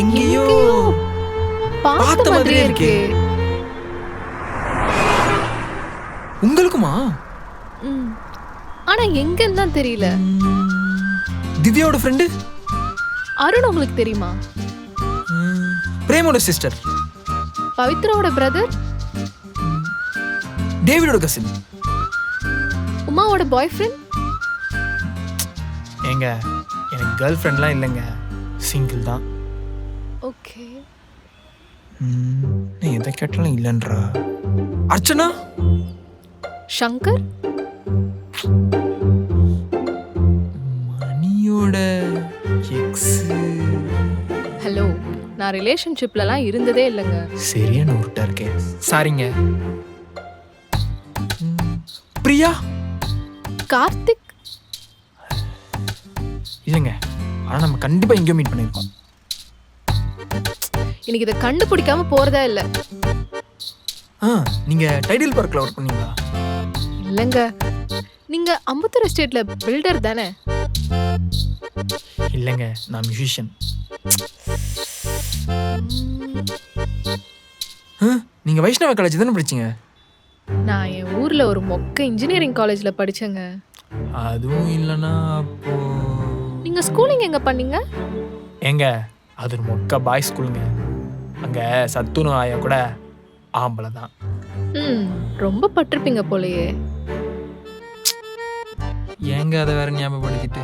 எங்கேயோ பார்த்த மாதிரியே இருக்கே. உங்களுக்குமா. ஆனா எங்கன்னு தான் தெரியல. திவ்யாவோட ஃப்ரெண்டு அருண் உங்களுக்கு தெரியுமா? பிரேமோட சிஸ்டர் பவித்ராவோட பிரதர் டேவிடோட கசின் உமாவோட பாய் ஃப்ரெண்ட் ஏங்க எனக்கு கேர்ள் ஃப்ரெண்ட்லாம் இல்லைங்க. சிங்கிள் தான். ஓகே. நீ எதை கேட்டாலும் இல்லைன்றா. அர்ச்சனா? சங்கர்? மணியோட எக்ஸ். ஹலோ நான் ரிலேஷன்ஷிப்லலாம் இருந்ததே இல்லைங்க. சரியான உருட்டா இருக்கே. சாரிங்க. பிரியா? கார்த்திக்? இல்லைங்க ஆனால் நம்ம கண்டிப்பாக எங்கேயோ மீட் பண்ணியிருக்கோம். எனக்கு இதை கண்டுபிடிக்காம போறதா இல்ல. ஆ நீங்கள் டைடில் பார்க்கில் ஒர்க் பண்ணீங்களா? இல்லைங்க. நீங்க அம்பத்தூர் எஸ்டேட்ல பில்டர் தானே? இல்லைங்க நான் மியூசிஷியன். ஆ நீங்கள் வைஷ்ணவ காலேஜ் தானே படிச்சீங்க? நான் என் ஊர்ல ஒரு மொக்க இன்ஜினியரிங் காலேஜ்ல படிச்சேங்க. அதுவும் இல்லைன்னா அப்போ நீங்க ஸ்கூலிங் எங்க பண்ணீங்க? ஏங்க அது ஒரு மொக்க பாய் ஸ்கூலுங்க அங்கே சத்துணு ஆயா கூட ஆம்பளை தான். ம் ரொம்ப பட்டிருப்பீங்க போலயே. ஏங்க அதை வேற ஞாபகப்படுத்திட்டு?